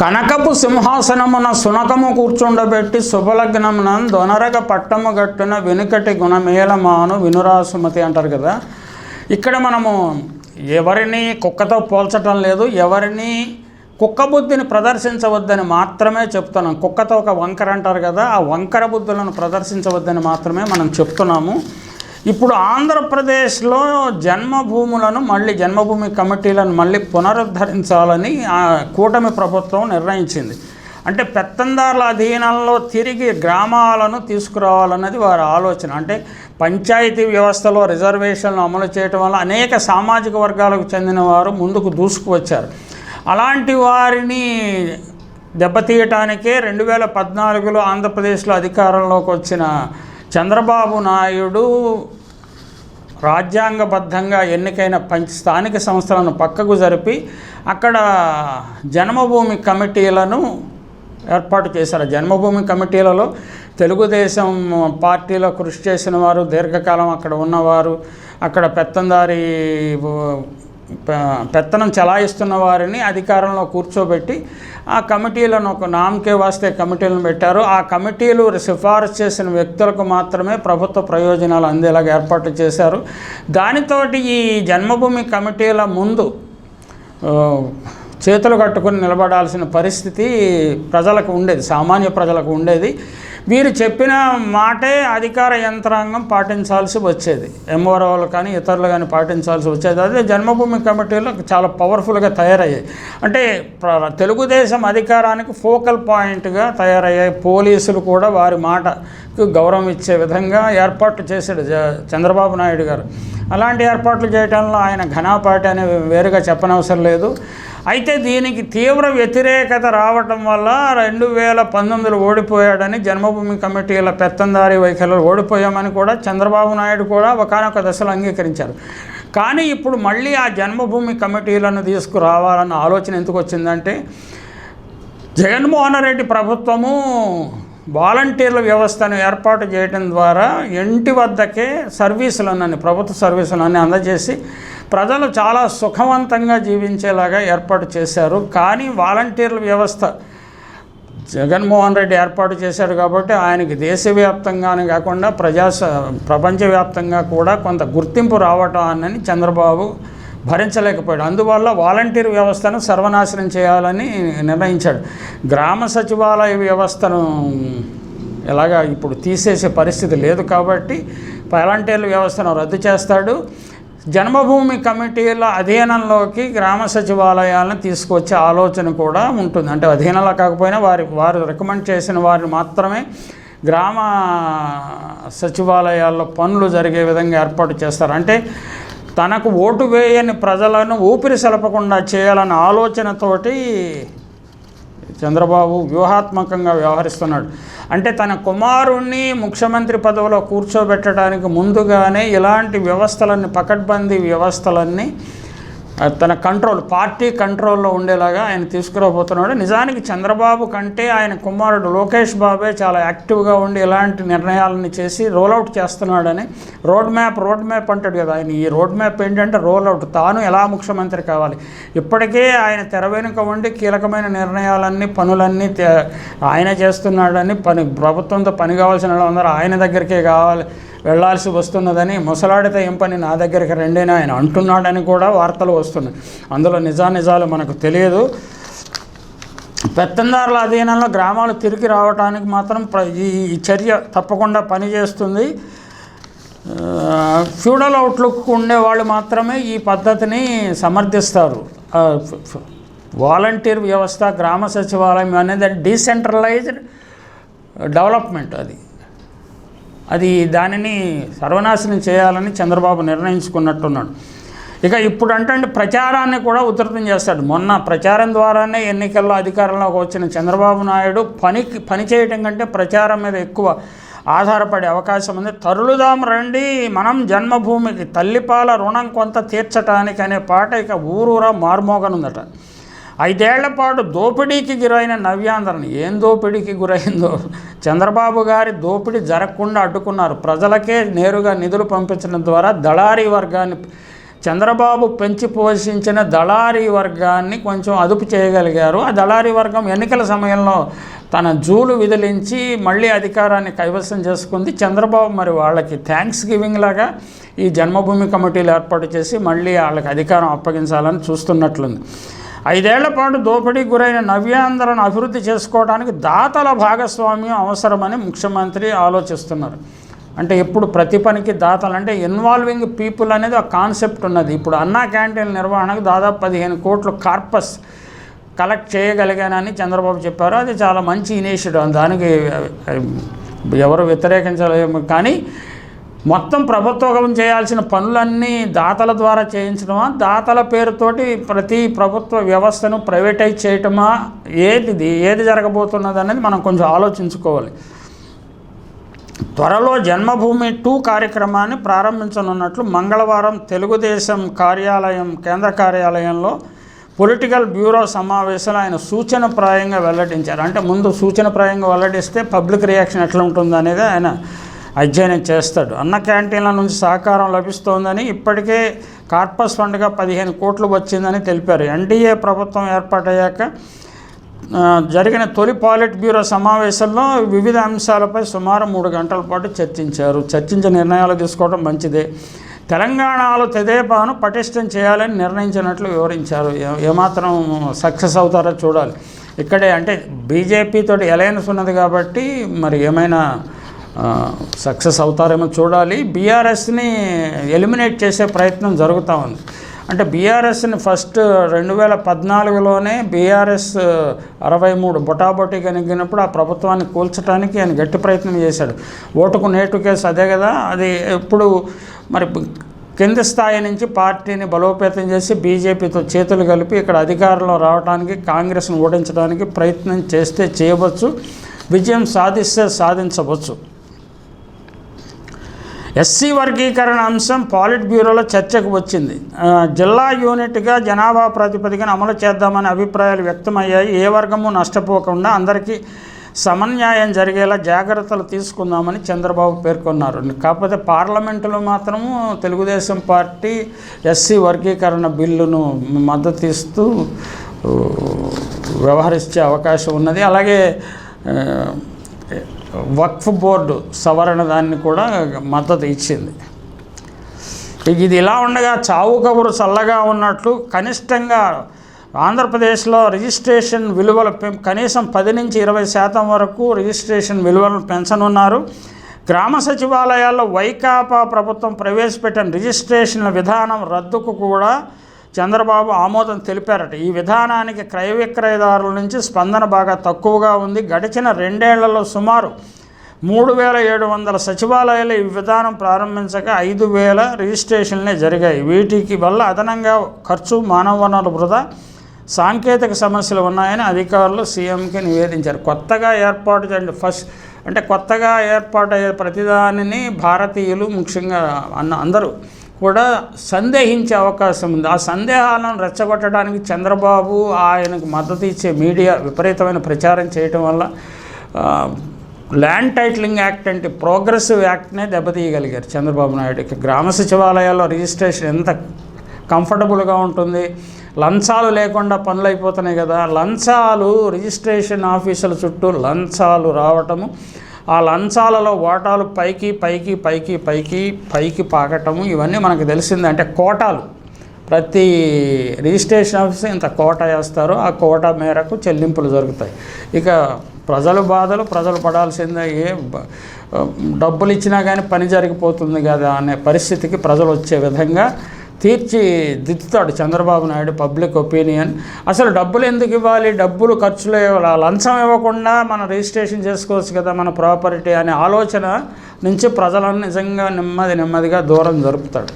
కనకపు సింహాసనమున సునకము కూర్చుండబెట్టి శుభలగ్నమున దొనరగ పట్టము గట్టున వెనుకటి గుణమేళమాను వినురాసుమతి అంటారు కదా. ఇక్కడ మనము ఎవరిని కుక్కతో పోల్చటం లేదు ఎవరిని కుక్క బుద్ధిని ప్రదర్శించవద్దని మాత్రమే చెప్తున్నాం. కుక్కతో ఒక వంకర అంటారు కదా ఆ వంకర బుద్ధులను ప్రదర్శించవద్దని మాత్రమే మనం చెప్తున్నాము. ఇప్పుడు ఆంధ్రప్రదేశ్లో జన్మభూములను మళ్ళీ జన్మభూమి కమిటీలను మళ్ళీ పునరుద్ధరించాలని ఆ కూటమి ప్రభుత్వం నిర్ణయించింది. అంటే పెత్తందారుల అధీనంలో తిరిగి గ్రామాలను తీసుకురావాలన్నది వారి ఆలోచన. అంటే పంచాయతీ వ్యవస్థలో రిజర్వేషన్లు అమలు చేయటం వల్ల అనేక సామాజిక వర్గాలకు చెందిన వారు ముందుకు దూసుకువచ్చారు. అలాంటి వారిని దెబ్బతీయటానికే రెండు వేల పద్నాలుగులో ఆంధ్రప్రదేశ్లో అధికారంలోకి వచ్చిన చంద్రబాబు నాయుడు రాజ్యాంగబద్ధంగా ఎన్నికైన పంచ స్థానిక సంస్థలను పక్కకు జరిపి అక్కడ జన్మభూమి కమిటీలను ఏర్పాటు చేశారు. జన్మభూమి కమిటీలలో తెలుగుదేశం పార్టీలో కృషి చేసిన వారు దీర్ఘకాలం అక్కడ ఉన్నవారు అక్కడ పెత్తందారి పెత్తనం చలాయిస్తున్న వారిని అధికారంలో కూర్చోబెట్టి ఆ కమిటీలను ఒక నామకే వాస్తే కమిటీలను పెట్టారు. ఆ కమిటీలు సిఫారసు చేసిన వ్యక్తులకు మాత్రమే ప్రభుత్వ ప్రయోజనాలు అందేలాగా ఏర్పాటు చేశారు. దానితోటి ఈ జన్మభూమి కమిటీల ముందు చేతులు కట్టుకుని నిలబడాల్సిన పరిస్థితి ప్రజలకు ఉండేది సామాన్య ప్రజలకు ఉండేది. వీరు చెప్పిన మాటే అధికార యంత్రాంగం పాటించాల్సి వచ్చేది. ఎంఓఆర్ఓలు కానీ ఇతరులు కానీ పాటించాల్సి వచ్చేది. అదే జన్మభూమి కమిటీలో చాలా పవర్ఫుల్గా తయారయ్యాయి. అంటే తెలుగుదేశం అధికారానికి ఫోకల్ పాయింట్గా తయారయ్యాయి. పోలీసులు కూడా వారి మాటకు గౌరవం ఇచ్చే విధంగా ఏర్పాట్లు చేశాడు చంద్రబాబు నాయుడు గారు. అలాంటి ఏర్పాట్లు చేయడంలో ఆయన ఘనాపాటి అని వేరుగా చెప్పనవసరం లేదు. అయితే దీనికి తీవ్ర వ్యతిరేకత రావటం వల్ల రెండు వేల పంతొమ్మిదిలో ఓడిపోయాడని జన్మభూమి కమిటీల పెత్తందారి వైఖరిలో ఓడిపోయామని కూడా చంద్రబాబు నాయుడు కూడా ఒకనొక దశలో అంగీకరించారు. కానీ ఇప్పుడు మళ్ళీ ఆ జన్మభూమి కమిటీలను తీసుకురావాలన్న ఆలోచన ఎందుకు వచ్చిందంటే జగన్మోహన్ రెడ్డి ప్రభుత్వము వాలంటీర్ల వ్యవస్థను ఏర్పాటు చేయడం ద్వారా ఇంటి వద్దకే సర్వీసులన్నీ ప్రభుత్వ సర్వీసులన్నీ అందజేసి ప్రజలు చాలా సుఖవంతంగా జీవించేలాగా ఏర్పాటు చేశారు. కానీ వాలంటీర్ల వ్యవస్థ జగన్మోహన్ రెడ్డి ఏర్పాటు చేశారు కాబట్టి ఆయనకి దేశవ్యాప్తంగానే కాకుండా ప్రజా ప్రపంచవ్యాప్తంగా కూడా కొంత గుర్తింపు రావటం అని చంద్రబాబు భరించలేకపోయాడు. అందువల్ల వాలంటీర్ వ్యవస్థను సర్వనాశనం చేయాలని నిర్ణయించాడు. గ్రామ సచివాలయ వ్యవస్థను ఎలాగా ఇప్పుడు తీసేసే పరిస్థితి లేదు కాబట్టి వాలంటీర్ల వ్యవస్థను రద్దు చేస్తాడు. జన్మభూమి కమిటీల అధీనంలోకి గ్రామ సచివాలయాలను తీసుకొచ్చే ఆలోచన కూడా ఉంటుంది. అంటే అధీనంలో కాకపోయినా వారి వారు రికమెండ్ చేసిన వారిని మాత్రమే గ్రామ సచివాలయాల్లో పనులు జరిగే విధంగా ఏర్పాటు చేస్తారు. అంటే తనకు ఓటు వేయని ప్రజలను ఊపిరి సలపకుండా చేయాలన్న ఆలోచనతోటి చంద్రబాబు వ్యూహాత్మకంగా వ్యవహరిస్తున్నాడు. అంటే తన కుమారుణ్ణి ముఖ్యమంత్రి పదవిలో కూర్చోబెట్టడానికి ముందుగానే ఇలాంటి వ్యవస్థలన్నీ పకడ్బందీ వ్యవస్థలన్నీ తన కంట్రోల్ పార్టీ కంట్రోల్లో ఉండేలాగా ఆయన తీసుకురాబోతున్నాడు. నిజానికి చంద్రబాబు కంటే ఆయన కుమారుడు లోకేష్ బాబే చాలా యాక్టివ్గా ఉండి ఇలాంటి నిర్ణయాలని చేసి రోల్అవుట్ చేస్తున్నాడని రోడ్ మ్యాప్ రోడ్ మ్యాప్ అంటాడు కదా ఆయన. ఈ రోడ్ మ్యాప్ ఏంటంటే రోల్అవుట్ తాను ఎలా ముఖ్యమంత్రి కావాలి? ఇప్పటికే ఆయన తెర వెనుక ఉండి కీలకమైన నిర్ణయాలన్నీ పనులన్నీ ఆయన చేస్తున్నాడని పని ప్రభుత్వంతో పని కావాల్సిన వాళ్ళందరూ ఆయన దగ్గరికే కావాలి. వెళ్ళాల్సి వస్తున్నదని ముసలాడితే ఏం పని నా దగ్గరికి రెండేనా ఆయన అంటున్నాడని కూడా వార్తలు వస్తున్నాయి. అందులో నిజానిజాలు మనకు తెలియదు. పెత్తందారుల అధీనంలో గ్రామాలు తిరిగి రావడానికి మాత్రం ప్ర- ఈ చర్య తప్పకుండా పనిచేస్తుంది. ఫ్యూడల్ అవుట్లుక్ ఉండే వాళ్ళు మాత్రమే ఈ పద్ధతిని సమర్థిస్తారు. వాలంటీర్ వ్యవస్థ గ్రామ సచివాలయం అనేది డీసెంట్రలైజ్డ్ డెవలప్మెంట్ అది. అది దానిని సర్వనాశనం చేయాలని చంద్రబాబు నిర్ణయించుకున్నట్టున్నాడు. ఇక ఇప్పుడు అంటే ప్రచారాన్ని కూడా ఉధృతం చేస్తాడు. మొన్న ప్రచారం ద్వారానే ఎన్నికల్లో అధికారంలోకి వచ్చిన చంద్రబాబు నాయుడు పనికి పని చేయటం కంటే ప్రచారం మీద ఎక్కువ ఆధారపడే అవకాశం ఉంది. తరులుదాం రండి మనం జన్మభూమికి తల్లిపాల రుణం కొంత తీర్చటానికి అనే పాట. ఇక ఊరూరా మార్మోగనుందట. ఐదేళ్ళ పాటు దోపిడీకి గురైన నవ్యాంధ్రని ఏం దోపిడీకి గురైందో? చంద్రబాబు గారి దోపిడీ జరగకుండా అడ్డుకున్నారు. ప్రజలకే నేరుగా నిధులు పంపించడం ద్వారా దళారీ వర్గాన్ని చంద్రబాబు పెంచి పోషించిన దళారీ వర్గాన్ని కొంచెం అదుపు చేయగలిగారు. ఆ దళారీ వర్గం ఎన్నికల సమయంలో తన జూలు విదిలించి మళ్ళీ అధికారాన్ని కైవసం చేసుకుంది. చంద్రబాబు మరి వాళ్ళకి థ్యాంక్స్ గివింగ్ లాగా ఈ జన్మభూమి కమిటీలు ఏర్పాటు చేసి మళ్ళీ వాళ్ళకి అధికారం అప్పగించాలని చూస్తున్నట్లుంది. ఐదేళ్ళ పాటు దోపిడీకి గురైన నవ్యాంధ్రను అభివృద్ధి చేసుకోవడానికి దాతల భాగస్వామ్యం అవసరమని ముఖ్యమంత్రి ఆలోచిస్తున్నారు. అంటే ఇప్పుడు ప్రతి పనికి దాతలు అంటే ఇన్వాల్వింగ్ పీపుల్ అనేది ఒక కాన్సెప్ట్ ఉన్నది. ఇప్పుడు అన్నా క్యాంటీన్ నిర్వహణకు దాదాపు పదిహేను కోట్లు కార్పస్ కలెక్ట్ చేయగలిగానని చంద్రబాబు చెప్పారు. అది చాలా మంచి ఇనిషియేటివ్. దానికి ఎవరు వ్యతిరేకించలేము. కానీ మొత్తం ప్రభుత్వం చేయాల్సిన పనులన్నీ దాతల ద్వారా చేయించడమా? దాతల పేరుతోటి ప్రతి ప్రభుత్వ వ్యవస్థను ప్రైవేటైజ్ చేయటమా? ఏది ఏది జరగబోతున్నది అనేది మనం కొంచెం ఆలోచించుకోవాలి. త్వరలో జన్మభూమి టూ కార్యక్రమాన్ని ప్రారంభించనున్నట్లు మంగళవారం తెలుగుదేశం కార్యాలయం కేంద్ర కార్యాలయంలో పొలిటికల్ బ్యూరో సమావేశంలో ఆయన సూచనప్రాయంగా వెల్లడించారు. అంటే ముందు సూచనప్రాయంగా వెల్లడిస్తే పబ్లిక్ రియాక్షన్ ఎట్లా ఉంటుంది అనేది ఆయన అధ్యయనం చేస్తాడు. అన్న క్యాంటీన్ల నుంచి సహకారం లభిస్తోందని ఇప్పటికే కార్పస్ ఫండ్గా పదిహేను కోట్లు వచ్చిందని తెలిపారు. ఎన్డీఏ ప్రభుత్వం ఏర్పాటయ్యాక జరిగిన తొలి పాలిట్ బ్యూరో సమావేశంలో వివిధ అంశాలపై సుమారు మూడు గంటల పాటు చర్చించారు. చర్చించే నిర్ణయాలు తీసుకోవడం మంచిదే. తెలంగాణలో తెదేపాను పటిష్టం చేయాలని నిర్ణయించినట్లు వివరించారు. ఏమాత్రం సక్సెస్ అవుతారో చూడాలి. ఇక్కడే అంటే బీజేపీతో తోటి అలయన్స్ ఉన్నది కాబట్టి మరి ఏమైనా సక్సెస్ అవుతారేమో చూడాలి. బీఆర్ఎస్ని ఎలిమినేట్ చేసే ప్రయత్నం జరుగుతూ ఉంది. అంటే బీఆర్ఎస్ని ఫస్ట్ రెండు వేల పద్నాలుగులోనే బీఆర్ఎస్ అరవై మూడు బొటాబొటీగా నెగ్గినప్పుడు ఆ ప్రభుత్వాన్ని కూల్చడానికి ఆయన గట్టి ప్రయత్నం చేశాడు. ఓటుకు నేటు కేసు అదే కదా. అది ఎప్పుడు మరి కింది స్థాయి నుంచి పార్టీని బలోపేతం చేసి బీజేపీతో చేతులు కలిపి ఇక్కడ అధికారంలో రావడానికి కాంగ్రెస్ను ఓడించడానికి ప్రయత్నం చేస్తే చేయవచ్చు. విజయం సాధిస్తే సాధించవచ్చు. ఎస్సీ వర్గీకరణ అంశం పాలిట్ బ్యూరోలో చర్చకు వచ్చింది. జిల్లా యూనిట్గా జనాభా ప్రాతిపదికన అమలు చేద్దామనే అభిప్రాయాలు వ్యక్తమయ్యాయి. ఏ వర్గము నష్టపోకుండా అందరికీ సమన్యాయం జరిగేలా జాగ్రత్తలు తీసుకుందామని చంద్రబాబు పేర్కొన్నారు. కాకపోతే పార్లమెంటులో మాత్రము తెలుగుదేశం పార్టీ ఎస్సీ వర్గీకరణ బిల్లును మద్దతు ఇస్తూ వ్యవహరించే అవకాశం ఉన్నది. అలాగే వక్ఫ్ బోర్డు సవరణ దాన్ని కూడా మద్దతు ఇచ్చింది. ఇక ఇది ఇలా ఉండగా చావు కబురు చల్లగా ఉన్నట్లు కనిష్టంగా ఆంధ్రప్రదేశ్లో రిజిస్ట్రేషన్ విలువల పెం కనీసం పది నుంచి ఇరవై శాతం వరకు రిజిస్ట్రేషన్ విలువలను పెంచనున్నారు. గ్రామ సచివాలయాల్లో వైకాపా ప్రభుత్వం ప్రవేశపెట్టిన రిజిస్ట్రేషన్ల విధానం రద్దుకు కూడా చంద్రబాబు ఆమోదం తెలిపారట. ఈ విధానానికి క్రయ విక్రయదారుల నుంచి స్పందన బాగా తక్కువగా ఉంది. గడిచిన రెండేళ్ళలో సుమారు మూడు వేల ఏడు వందల సచివాలయాలు ఈ విధానం ప్రారంభించగా ఐదు వేల రిజిస్ట్రేషన్లే జరిగాయి. వీటికి వల్ల అదనంగా ఖర్చు మానవ వనరుల వృధా సాంకేతిక సమస్యలు ఉన్నాయని అధికారులు సీఎంకి నివేదించారు. కొత్తగా ఏర్పాటు చేయండి. ఫస్ట్ అంటే కొత్తగా ఏర్పాటయ్యే ప్రతిదానిని భారతీయులు ముఖ్యంగా అన్న అందరూ కూడా సందేహించే అవకాశం ఉంది. ఆ సందేహాలను రెచ్చగొట్టడానికి చంద్రబాబు ఆయనకు మద్దతు ఇచ్చే మీడియా విపరీతమైన ప్రచారం చేయటం వల్ల ల్యాండ్ టైటిలింగ్ యాక్ట్ అంటే ప్రోగ్రెసివ్ యాక్ట్నే దెబ్బతీయగలిగారు చంద్రబాబు నాయుడుకి గ్రామ సచివాలయాల్లో రిజిస్ట్రేషన్ ఎంత కంఫర్టబుల్గా ఉంటుంది. లంచాలు లేకుండా పనులు అయిపోతున్నాయి కదా. లంచాలు రిజిస్ట్రేషన్ ఆఫీసుల చుట్టూ లంచాలు రావటము ఆ లంచాలలో ఓటాలు పైకి పైకి పైకి పైకి పైకి పాకటము. ఇవన్నీ మనకు తెలిసిందే అంటే కోటాలు. ప్రతి రిజిస్ట్రేషన్ ఆఫీస్ ఇంత కోట వేస్తారు. ఆ కోట మేరకు చెల్లింపులు జరుగుతాయి. ఇక ప్రజలు బాధలు ప్రజలు పడాల్సిందే ఏ డబ్బులు ఇచ్చినా కానీ పని జరిగిపోతుంది కదా అనే పరిస్థితికి ప్రజలు వచ్చే విధంగా తీర్చిదిద్దుతాడు చంద్రబాబు నాయుడు పబ్లిక్ ఒపీనియన్. అసలు డబ్బులు ఎందుకు ఇవ్వాలి? డబ్బులు ఖర్చులు లంచం ఇవ్వకుండా మనం రిజిస్ట్రేషన్ చేసుకోవచ్చు కదా మన ప్రాపర్టీ అనే ఆలోచన నుంచి ప్రజలను నిజంగా నెమ్మది నెమ్మదిగా దూరం జరుపుతాడు.